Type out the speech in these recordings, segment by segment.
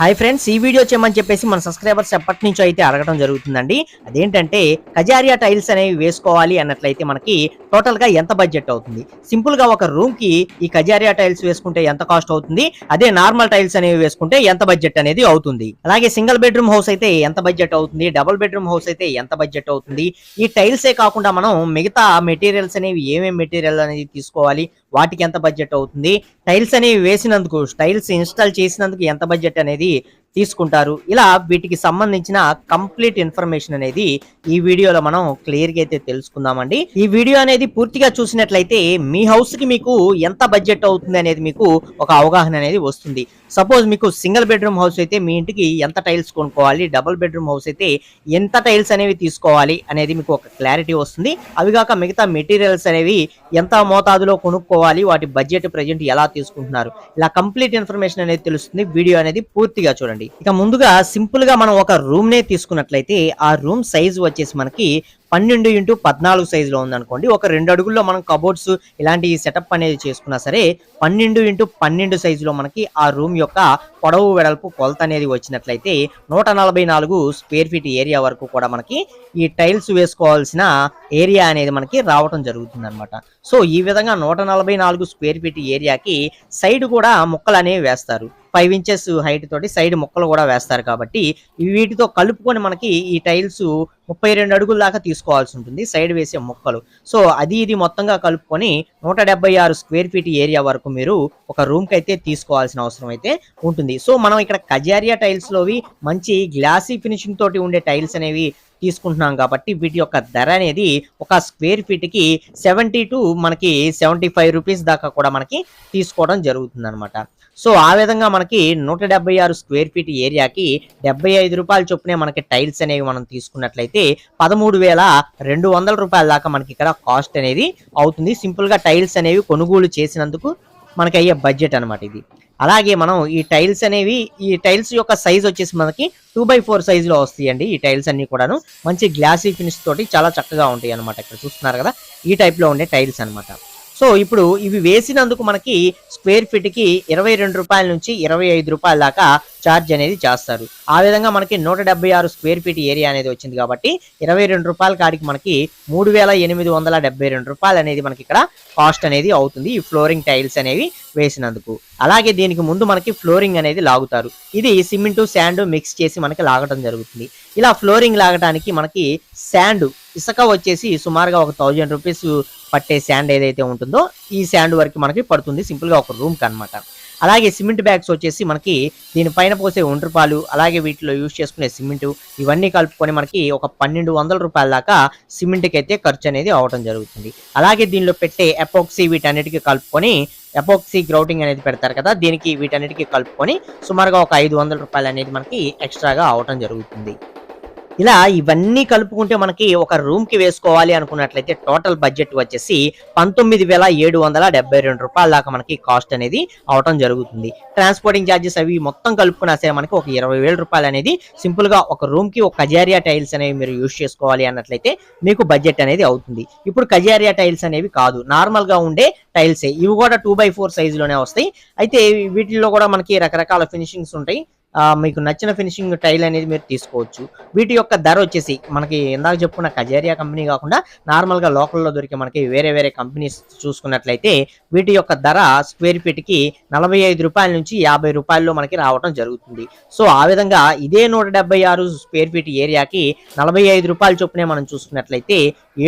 Hi friends ఈ video చేయమని చెప్పేసి మన సబ్స్క్రైబర్స్ ఎప్పటి నుంచో అయితే అడగడం జరుగుతుందండి. అదేంటంటే కజారియా టైల్స్ అనేవి వేసుకోవాలి అన్నట్లయితే మనకి టోటల్గా ఎంత బడ్జెట్ అవుతుంది? సింపుల్గా ఒక రూమ్కి ఈ కజారియా టైల్స్ వేసుకుంటే ఎంత కాస్ట్ అవుతుంది? అదే నార్మల్ టైల్స్ అనేవి వేసుకుంటే ఎంత బడ్జెట్ అనేది అవుతుంది? అలాగే సింగిల్ బెడ్రూమ్ హౌస్ అయితే ఎంత బడ్జెట్ అవుతుంది? డబుల్ బెడ్రూమ్ హౌస్ అయితే ఎంత బడ్జెట్ అవుతుంది? ఈ టైల్స్ ఏ కాకుండా మనం మిగతా మెటీరియల్స్ అనేవి ఏమేమి మెటీరియల్ అనేది తీసుకోవాలి? వాటికి ఎంత బడ్జెట్ అవుతుంది? టైల్స్ అనేవి వేసినందుకు టైల్స్ ఇన్స్టాల్ చేసినందుకు ఎంత బడ్జెట్ అనేది తీసుకుంటారు. ఇలా వీటికి సంబంధించిన కంప్లీట్ ఇన్ఫర్మేషన్ అనేది ఈ వీడియోలో మనం క్లియర్గా అయితే తెలుసుకుందామండి. ఈ వీడియో అనేది పూర్తిగా చూసినట్లయితే మీ హౌస్కి మీకు ఎంత బడ్జెట్ అవుతుంది అనేది మీకు ఒక అవగాహన అనేది వస్తుంది. సపోజ్ మీకు సింగిల్ బెడ్రూమ్ హౌస్ అయితే మీ ఇంటికి ఎంత టైల్స్ కొనుక్కోవాలి డబుల్ బెడ్రూమ్ హౌస్ అయితే ఎంత టైల్స్ అనేవి తీసుకోవాలి అనేది మీకు ఒక క్లారిటీ వస్తుంది. అవి కాక మిగతా మెటీరియల్స్ అనేవి ఎంత మోతాదులో కొనుక్కోవాలి వాటి బడ్జెట్ ప్రజెంట్ ఎలా తీసుకుంటున్నారు. ఇలా కంప్లీట్ ఇన్ఫర్మేషన్ అనేది తెలుస్తుంది. వీడియో అనేది పూర్తిగా చూడండి. ఇక ముందుగా సింపుల్గా మనం ఒక రూమ్ నే తీసుకున్నట్లయితే ఆ రూమ్ సైజ్ వచ్చేసి మనకి పన్నెండు ఇంటూ పద్నాలుగు సైజులో ఉందనుకోండి. ఒక రెండు అడుగుల్లో మనం కబోర్డ్స్ ఇలాంటి సెటప్ అనేది చేసుకున్నా సరే పన్నెండు ఇంటూ పన్నెండు సైజులో మనకి ఆ రూమ్ యొక్క పొడవు వెడల్పు కొలత అనేది వచ్చినట్లయితే నూట నలభై నాలుగు స్క్వేర్ ఫీట్ ఏరియా వరకు కూడా మనకి ఈ టైల్స్ వేసుకోవాల్సిన ఏరియా అనేది మనకి రావటం జరుగుతుంది అనమాట సో ఈ విధంగా నూట నలభై నాలుగు స్క్వేర్ ఫీట్ ఏరియాకి సైడ్ కూడా ముక్కలు అనేవి వేస్తారు. ఫైవ్ ఇంచెస్ హైట్ తోటి సైడ్ ముక్కలు కూడా వేస్తారు కాబట్టి వీటితో కలుపుకొని మనకి ఈ టైల్స్ ముప్పై రెండు అడుగుల దాకా తీసుకోవాల్సి ఉంటుంది. సైడ్ వేసే ముక్కలు. సో అది ఇది మొత్తంగా కలుపుకొని నూట డెబ్బై ఆరు స్క్వేర్ ఫీట్ ఏరియా వరకు మీరు ఒక రూమ్కి అయితే తీసుకోవాల్సిన అవసరం అయితే ఉంటుంది. సో మనం ఇక్కడ కజారియా టైల్స్ లోవి మంచి గ్లాసీ ఫినిషింగ్ తోటి ఉండే టైల్స్ అనేవి తీసుకుంటున్నాం కాబట్టి వీటి యొక్క ధర అనేది ఒక స్క్వేర్ ఫీట్కి సెవెంటీ టు మనకి సెవెంటీ ఫైవ్ రూపీస్ దాకా కూడా మనకి తీసుకోవడం జరుగుతుంది అనమాట సో ఆ విధంగా మనకి నూట డెబ్బై ఆరు స్క్వేర్ ఫీట్ ఏరియాకి డెబ్బై ఐదు రూపాయల చొప్పునే మనకి టైల్స్ అనేవి మనం తీసుకున్నట్లయితే పదమూడు వేల రెండు వందల రూపాయల దాకా మనకి ఇక్కడ కాస్ట్ అనేది అవుతుంది. సింపుల్గా టైల్స్ అనేవి కొనుగోలు చేసినందుకు మనకి అయ్యే బడ్జెట్ అనమాట ఇది. అలాగే మనం ఈ టైల్స్ అనేవి ఈ టైల్స్ యొక్క సైజ్ వచ్చేసి మనకి టూ బై ఫోర్ సైజ్లో వస్తాయండి ఈ టైల్స్ అన్ని కూడాను. మంచి గ్లాసీ ఫినిష్ తోటి చాలా చక్కగా ఉంటాయి అనమాట ఇక్కడ చూస్తున్నారు కదా ఈ టైప్లో ఉండే టైల్స్ అన్నమాట. సో ఇప్పుడు ఇవి వేసినందుకు మనకి స్క్వేర్ ఫీట్కి ఇరవై రెండు రూపాయల నుంచి ఇరవై ఐదు రూపాయల దాకా ఛార్జ్ అనేది చేస్తారు. ఆ విధంగా మనకి నూట డెబ్బై ఆరు స్క్వేర్ ఫీట్ ఏరియా అనేది వచ్చింది కాబట్టి ఇరవై రెండు రూపాయల కాడికి మనకి మూడు వేల ఎనిమిది వందల డెబ్బై రెండు రూపాయలు అనేది మనకి ఇక్కడ కాస్ట్ అనేది అవుతుంది ఈ ఫ్లోరింగ్ టైల్స్ అనేవి వేసినందుకు. అలాగే దీనికి ముందు మనకి ఫ్లోరింగ్ అనేది లాగుతారు. ఇది సిమెంటు శాండ్ మిక్స్ చేసి మనకి లాగటం జరుగుతుంది. ఇలా ఫ్లోరింగ్ లాగటానికి మనకి శాండ్ ఇసుక వచ్చేసి సుమారుగా ఒక థౌజండ్ రూపీస్ పట్టే శాండ్ ఏదైతే ఉంటుందో ఈ శాండ్ వరకు మనకి పడుతుంది. సింపుల్గా ఒక రూమ్కి అనమాట అలాగే సిమెంట్ బ్యాగ్స్ వచ్చేసి మనకి దీనిపైన పోసే ఒండ్రపాలు అలాగే వీటిలో యూజ్ చేసుకునే సిమెంట్ ఇవన్నీ కలుపుకొని మనకి ఒక పన్నెండు వందల రూపాయల దాకా సిమెంట్కి అయితే ఖర్చు అనేది అవడం జరుగుతుంది. అలాగే దీనిలో పెట్టే ఎపోక్సీ వీటన్నిటికీ కలుపుకొని ఎపోక్సీ గ్రౌటింగ్ అనేది పెడతారు కదా దీనికి వీటన్నిటికీ కలుపుకొని సుమారుగా ఒక ఐదు వందల రూపాయలు అనేది మనకి ఎక్స్ట్రాగా అవటం జరుగుతుంది. ఇలా ఇవన్నీ కలుపుకుంటే మనకి ఒక రూమ్కి వేసుకోవాలి అనుకున్నట్లయితే టోటల్ బడ్జెట్ వచ్చేసి పంతొమ్మిది వేల ఏడు వందల డెబ్బై రెండు రూపాయల దాకా మనకి కాస్ట్ అనేది అవటం జరుగుతుంది. ట్రాన్స్పోర్టింగ్ ఛార్జెస్ అవి మొత్తం కలుపుకున్నా సరే మనకి ఒక ఇరవై వేల రూపాయలు అనేది సింపుల్గా ఒక రూమ్కి ఒక కజారియా టైల్స్ అనేవి మీరు యూజ్ చేసుకోవాలి అన్నట్లయితే మీకు బడ్జెట్ అనేది అవుతుంది. ఇప్పుడు కజారియా టైల్స్ అనేవి కాదు నార్మల్గా ఉండే టైల్స్ ఇవి కూడా టూ బై ఫోర్ సైజ్లోనే వస్తాయి. అయితే వీటిల్లో కూడా మనకి రకరకాల ఫినిషింగ్స్ ఉంటాయి. మీకు నచ్చిన ఫినిషింగ్ టైల్ అనేది మీరు తీసుకోవచ్చు. వీటి యొక్క ధర వచ్చేసి మనకి ఇందాక చెప్పుకున్న కజేరియా కంపెనీ కాకుండా నార్మల్గా లోకల్లో దొరికే మనకి వేరే వేరే కంపెనీస్ చూసుకున్నట్లయితే వీటి యొక్క ధర స్క్వేర్ ఫీట్కి నలభై ఐదు రూపాయల నుంచి యాభై రూపాయల్లో మనకి రావడం జరుగుతుంది. సో ఆ విధంగా ఇదే నూట డెబ్బై ఆరు స్క్వేర్ ఫీట్ ఏరియాకి నలభై ఐదు రూపాయల చొప్పునే మనం చూసుకున్నట్లయితే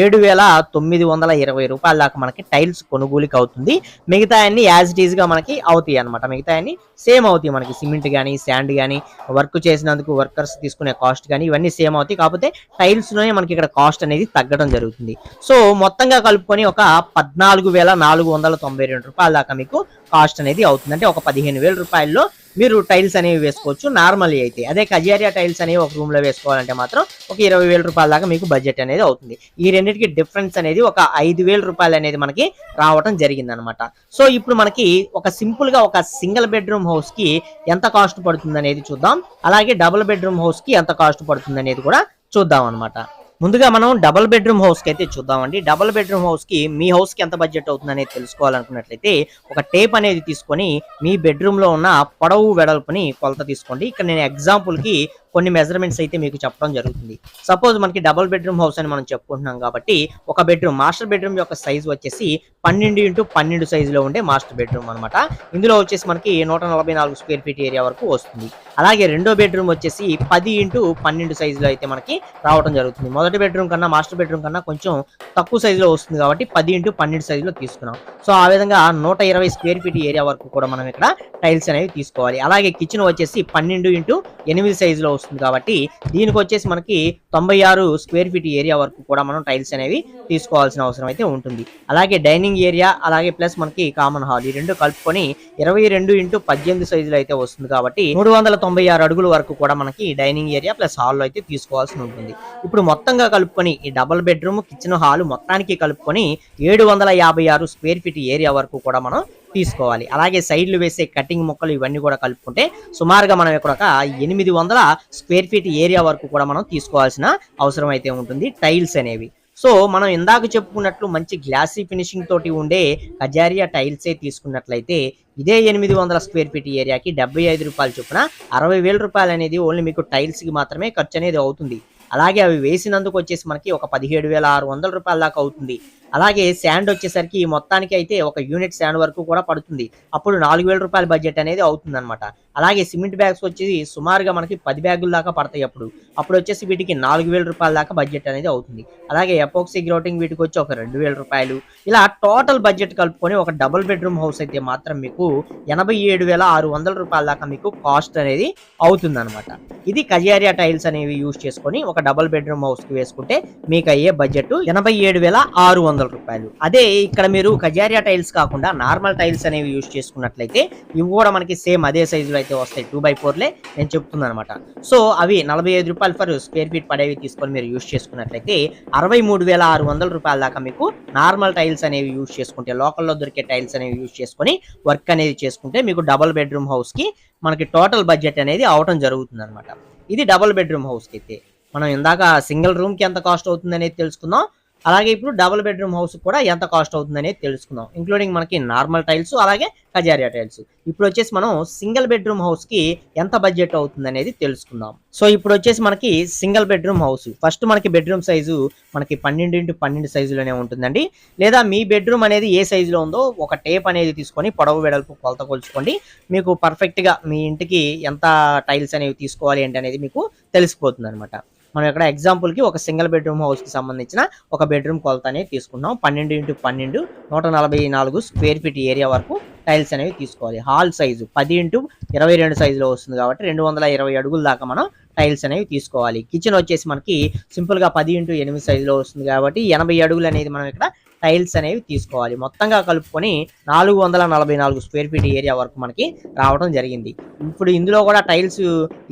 ఏడు వేల తొమ్మిది వందల ఇరవై రూపాయల దాకా మనకి టైల్స్ కొనుగోలుకి అవుతుంది. మిగతా అన్ని యాజ్ ఇట్ ఈజ్గా మనకి అవుతాయి అనమాట మిగతా అన్ని సేమ్ అవుతాయి మనకి. సిమెంట్ కానీ శాండ్ కానీ వర్క్ చేసినందుకు వర్కర్స్ తీసుకునే కాస్ట్ కానీ ఇవన్నీ సేమ్ అవుతాయి. కాకపోతే టైల్స్లోనే మనకి ఇక్కడ కాస్ట్ అనేది తగ్గడం జరుగుతుంది. సో మొత్తంగా కలుపుకొని ఒక పద్నాలుగు వేల నాలుగు వందల తొంభై రెండు రూపాయల దాకా మీకు కాస్ట్ అనేది అవుతుంది. అంటే ఒక పదిహేను వేల రూపాయల్లో మీరు టైల్స్ అనేవి వేసుకోవచ్చు నార్మల్ అయితే. అదే కజారియా టైల్స్ అనేవి ఒక రూమ్లో వేసుకోవాలంటే మాత్రం ఒక ఇరవై వేల రూపాయల దాకా మీకు బడ్జెట్ అనేది అవుతుంది. ఈ రెండింటికి డిఫరెన్స్ అనేది ఒక ఐదు వేల రూపాయలు అనేది మనకి రావటం జరిగింది అనమాట సో ఇప్పుడు మనకి ఒక సింపుల్గా ఒక సింగిల్ బెడ్రూమ్ హౌస్కి ఎంత కాస్ట్ పడుతుంది అనేది చూద్దాం. అలాగే డబుల్ బెడ్రూమ్ హౌస్కి ఎంత కాస్ట్ పడుతుంది అనేది కూడా చూద్దాం అనమాట ముందుగా మనం డబుల్ బెడ్రూమ్ హౌస్కి అయితే చూద్దామండి. డబుల్ బెడ్రూమ్ హౌస్కి మీ హౌస్కి ఎంత బడ్జెట్ అవుతుంది అనేది తెలుసుకోవాలనుకున్నట్లయితే ఒక టేప్ అనేది తీసుకొని మీ బెడ్రూమ్లో ఉన్న పొడవు వెడల్పుని కొలత తీసుకోండి. ఇక్కడ నేను ఎగ్జాంపుల్కి కొన్ని మెజర్మెంట్స్ అయితే మీకు చెప్పడం జరుగుతుంది. సపోజ్ మనకి డబుల్ బెడ్రూమ్ హౌస్ అని మనం చెప్పుకుంటున్నాం కాబట్టి ఒక బెడ్రూమ్ మాస్టర్ బెడ్రూమ్ యొక్క సైజ్ వచ్చేసి పన్నెండు ఇంటూ పన్నెండు సైజులో ఉండే మాస్టర్ బెడ్రూమ్ అన్నమాట. ఇందులో వచ్చేసి మనకి నూట నలభై నాలుగు స్క్వేర్ ఫీట్ ఏరియా వరకు వస్తుంది. అలాగే రెండో బెడ్రూమ్ వచ్చేసి పది ఇంటూ పన్నెండు సైజులో అయితే మనకి రావడం జరుగుతుంది. మొదటి బెడ్రూమ్ కన్నా మాస్టర్ బెడ్రూమ్ కన్నా కొంచెం తక్కువ సైజులో వస్తుంది కాబట్టి పది ఇంటూ పన్నెండు సైజులో తీసుకున్నాం. సో ఆ విధంగా నూట ఇరవై స్క్వేర్ ఫీట్ ఏరియా వరకు కూడా మనం ఇక్కడ టైల్స్ అనేవి తీసుకోవాలి. అలాగే కిచెన్ వచ్చేసి పన్నెండు ఇంటూ ఎనిమిది సైజులో వస్తుంది కాబట్టి దీనికి వచ్చేసి మనకి తొంభై ఆరు స్క్వేర్ ఫీట్ ఏరియా వరకు కూడా మనం టైల్స్ అనేవి తీసుకోవాల్సిన అవసరం అయితే ఉంటుంది. అలాగే డైనింగ్ ఏరియా అలాగే ప్లస్ మనకి కామన్ హాల్ ఈ రెండు కలుపుకొని ఇరవై రెండు ఇంటూ పద్దెనిమిది సైజులో అయితే వస్తుంది కాబట్టి మూడు వందల తొంభై ఆరు అడుగుల వరకు కూడా మనకి డైనింగ్ ఏరియా ప్లస్ హాల్లో అయితే తీసుకోవాల్సి ఉంటుంది. ఇప్పుడు మొత్తంగా కలుపుకొని ఈ డబుల్ బెడ్రూమ్ కిచెన్ హాల్ మొత్తానికి కలుపుకొని ఏడు వందల యాభై ఆరు స్క్వేర్ ఫీట్ ఏరియా వరకు కూడా మనం తీసుకోవాలి. అలాగే సైడ్లు వేసే కటింగ్ మొక్కలు ఇవన్నీ కూడా కలుపుకుంటే సుమారుగా మనం ఇక్కడ ఒక ఎనిమిది వందల స్క్వేర్ ఫీట్ ఏరియా వరకు కూడా మనం తీసుకోవాల్సిన అవసరం అయితే ఉంటుంది. టైల్స్ అనేవి. సో మనం ఇందాక చెప్పుకున్నట్లు మంచి గ్లాసీ ఫినిషింగ్ తోటి ఉండే కజారియా టైల్సే తీసుకున్నట్లయితే ఇదే ఎనిమిది వందల స్క్వేర్ ఫీట్ ఏరియాకి డెబ్బై ఐదు రూపాయలు చొప్పున అరవై వేల రూపాయలు అనేది ఓన్లీ మీకు టైల్స్కి మాత్రమే ఖర్చు అనేది అవుతుంది. అలాగే అవి వేసినందుకు వచ్చేసి మనకి ఒక పదిహేడు వేల ఆరు వందల రూపాయల దాకా అవుతుంది. అలాగే శాండ్ వచ్చేసరికి మొత్తానికి అయితే ఒక యూనిట్ శాండ్ వరకు కూడా పడుతుంది. అప్పుడు నాలుగు వేల రూపాయల బడ్జెట్ అనేది అవుతుందన్నమాట. అలాగే సిమెంట్ బ్యాగ్స్ వచ్చేసి సుమారుగా మనకి పది బ్యాగుల దాకా పడతాయి అప్పుడు. అప్పుడు వచ్చేసి వీటికి నాలుగు వేల రూపాయల దాకా బడ్జెట్ అనేది అవుతుంది. అలాగే ఎపోక్సీ గ్రౌటింగ్ వీటికి వచ్చి ఒక రెండు వేల రూపాయలు. ఇలా టోటల్ బడ్జెట్ కలుపుకొని ఒక డబుల్ బెడ్రూమ్ హౌస్ అయితే మాత్రం మీకు ఎనభై ఏడు వేల ఆరు వందల రూపాయల దాకా మీకు కాస్ట్ అనేది అవుతుంది అనమాట ఇది కజారియా టైల్స్ అనేవి యూజ్ చేసుకొని ఒక డబుల్ బెడ్రూమ్ హౌస్కి వేసుకుంటే మీకు అయ్యే బడ్జెట్ ఎనభై ఏడు వేల ఆరు వందల రూపాయలు. అదే ఇక్కడ మీరు కజారియా టైల్స్ కాకుండా నార్మల్ టైల్స్ అనేవి యూజ్ చేసుకున్నట్లయితే ఇవి కూడా మనకి సేమ్ అదే సైజులో అయితే వస్తాయి. టూ బై ఫోర్లే నేను చెప్తున్నాను అనమాట సో అవి నలభై ఐదు రూపాయలు ఫర్ స్క్వేర్ ఫీట్ పడేవి తీసుకొని మీరు యూజ్ చేసుకున్నట్లయితే అరవై మూడు వేల ఆరు వందల రూపాయల దాకా మీకు నార్మల్ టైల్స్ అనేవి యూజ్ చేసుకుంటే లోకల్లో దొరికే టైల్స్ అనేవి యూజ్ చేసుకొని వర్క్ అనేది చేసుకుంటే మీకు డబుల్ బెడ్రూమ్ హౌస్కి మనకి టోటల్ బడ్జెట్ అనేది అవటం జరుగుతుంది అనమాట ఇది డబుల్ బెడ్రూమ్ హౌస్కి అయితే. మనం ఇందాక సింగిల్ రూమ్కి ఎంత కాస్ట్ అవుతుంది అనేది తెలుసుకుందాం. అలాగే ఇప్పుడు డబుల్ బెడ్రూమ్ హౌస్ కూడా ఎంత కాస్ట్ అవుతుంది అనేది తెలుసుకుందాం. ఇంక్లూడింగ్ మనకి నార్మల్ టైల్స్ అలాగే కజారియా టైల్స్ ఇప్పుడు వచ్చేసి మనం సింగిల్ బెడ్రూమ్ హౌస్కి ఎంత బడ్జెట్ అవుతుంది అనేది తెలుసుకుందాం. సో ఇప్పుడు వచ్చేసి మనకి సింగిల్ బెడ్రూమ్ హౌస్ ఫస్ట్ మనకి బెడ్రూమ్ సైజు మనకి పన్నెండు ఇంటూ పన్నెండు సైజులోనే ఉంటుందండి. లేదా మీ బెడ్రూమ్ అనేది ఏ సైజులో ఉందో ఒక టేప్ అనేది తీసుకొని పొడవు వెడల్పు కొలత కొలుచుకోండి. మీకు పర్ఫెక్ట్గా మీ ఇంటికి ఎంత టైల్స్ అనేవి తీసుకోవాలి ఏంటి అనేది మీకు తెలిసిపోతుంది అనమాట మనం ఇక్కడ ఎగ్జాంపుల్కి ఒక సింగిల్ బెడ్రూమ్ హౌస్కి సంబంధించిన ఒక బెడ్రూమ్ కొలత అనేది తీసుకున్నాం పన్నెండు ఇంటూ పన్నెండు నూట నలభై నాలుగు స్క్వేర్ ఫీట్ ఏరియా వరకు టైల్స్ అనేవి తీసుకోవాలి. హాల్ సైజు పది ఇంటూ ఇరవై రెండు సైజులో వస్తుంది కాబట్టి రెండు వందల ఇరవై అడుగుల దాకా మనం టైల్స్ అనేవి తీసుకోవాలి. కిచెన్ వచ్చేసి మనకి సింపుల్గా పది ఇంటూ ఎనిమిది సైజులో వస్తుంది కాబట్టి ఎనభై అడుగులు అనేది మనం ఇక్కడ టైల్స్ అనేవి తీసుకోవాలి. మొత్తంగా కలుపుకొని నాలుగు వందల నలభై నాలుగు స్క్వేర్ ఫీట్ ఏరియా వరకు మనకి రావడం జరిగింది. ఇప్పుడు ఇందులో కూడా టైల్స్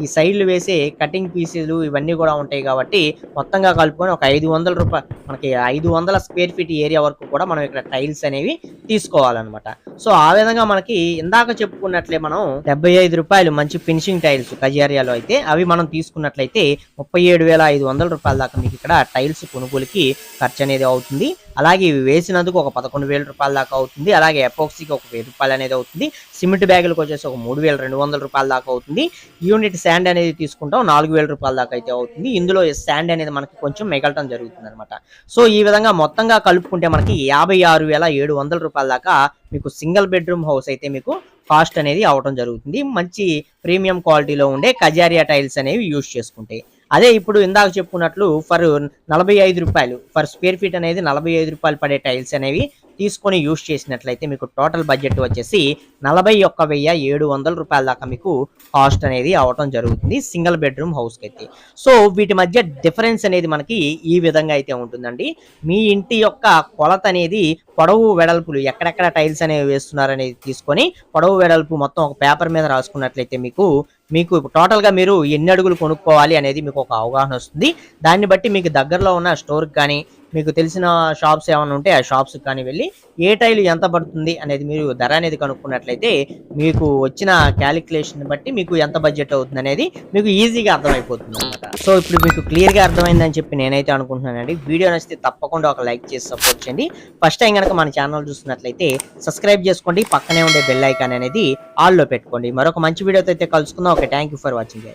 ఈ సైడ్లు వేసే కటింగ్ పీసెలు ఇవన్నీ కూడా ఉంటాయి కాబట్టి మొత్తంగా కలుపుకొని ఒక ఐదు వందల రూపాయలు మనకి ఐదు వందల స్క్వేర్ ఫీట్ ఏరియా వరకు కూడా మనం ఇక్కడ టైల్స్ అనేవి తీసుకోవాలన్నమాట. సో ఆ విధంగా మనకి ఇందాక చెప్పుకున్నట్లే మనం డెబ్బై ఐదు రూపాయలు మంచి ఫినిషింగ్ టైల్స్ కజేరియాలో అయితే అవి మనం తీసుకున్నట్లయితే ముప్పై ఏడు వేల ఐదు వందల రూపాయల దాకా మీకు ఇక్కడ టైల్స్ కొనుగోలుకి ఖర్చు అనేది అవుతుంది. అలాగే ఇవి వేసినందుకు ఒక పదకొండు వేల రూపాయల దాకా అవుతుంది. అలాగే ఎపోక్సీకి ఒక వెయ్యి రూపాయలు అనేది అవుతుంది. సిమెంట్ బ్యాగులకు వచ్చేసి ఒక మూడు వేల రెండు వందల రూపాయల దాకా అవుతుంది. యూనిట్ శాండ్ అనేది తీసుకుంటాం. నాలుగు వేల రూపాయల దాకా అయితే అవుతుంది. ఇందులో శాండ్ అనేది మనకి కొంచెం మిగలటం జరుగుతుంది అనమాట సో ఈ విధంగా మొత్తంగా కలుపుకుంటే మనకి యాభై ఆరు వేల ఏడు వందల రూపాయల దాకా మీకు సింగిల్ బెడ్రూమ్ హౌస్ అయితే మీకు కాస్ట్ అనేది అవటం జరుగుతుంది. మంచి ప్రీమియం క్వాలిటీలో ఉండే కజారియా టైల్స్ అనేవి యూజ్ చేసుకుంటాయి అదే ఇప్పుడు ఇందాక చెప్పుకున్నట్లు ఫర్ నలభై ఐదు రూపాయలు ఫర్ స్క్వేర్ ఫీట్ అనేది నలభై ఐదు రూపాయలు పడే టైల్స్ అనేవి తీసుకొని యూజ్ చేసినట్లయితే మీకు టోటల్ బడ్జెట్ వచ్చేసి నలభై ఒక్క వెయ్యి ఏడు వందల రూపాయల దాకా మీకు కాస్ట్ అనేది అవటం జరుగుతుంది సింగిల్ బెడ్రూమ్ హౌస్కి అయితే. సో వీటి మధ్య డిఫరెన్స్ అనేది మనకి ఈ విధంగా అయితే ఉంటుందండి. మీ ఇంటి యొక్క కొలత అనేది పొడవు వెడల్పులు ఎక్కడెక్కడ టైల్స్ అనేవి వేస్తున్నారు అనేది తీసుకొని పొడవు వెడల్పు మొత్తం ఒక పేపర్ మీద రాసుకున్నట్లయితే మీకు మీకు టోటల్గా మీరు ఎన్ని అడుగులు కొనుక్కోవాలి అనేది మీకు ఒక అవగాహన వస్తుంది. దాన్ని బట్టి మీకు దగ్గరలో ఉన్న స్టోర్ కానీ మీకు తెలిసిన షాప్స్ ఏమైనా ఉంటే ఆ షాప్స్ కానీ వెళ్ళి ఏ టైల్ ఎంత పడుతుంది అనేది మీరు ధర అనేది కనుక్కున్నట్లయితే మీకు వచ్చిన క్యాలిక్యులేషన్ బట్టి మీకు ఎంత బడ్జెట్ అవుతుంది అనేది మీకు ఈజీగా అర్థమైపోతుంది అనమాట సో ఇప్పుడు మీకు క్లియర్గా అర్థమైందని చెప్పి నేనైతే అనుకుంటున్నానండి. వీడియో నచ్చితే తప్పకుండా ఒక లైక్ చేసి సపోర్ట్ చేయండి. ఫస్ట్ టైం కనుక మన ఛానల్ చూస్తున్నట్లయితే సబ్స్క్రైబ్ చేసుకోండి. పక్కనే ఉండే బెల్ ఐకాన్ అనేది ఆల్లో పెట్టుకోండి. మరొక మంచి వీడియోతో అయితే కలుసుకుందాం. Okay thank you for watching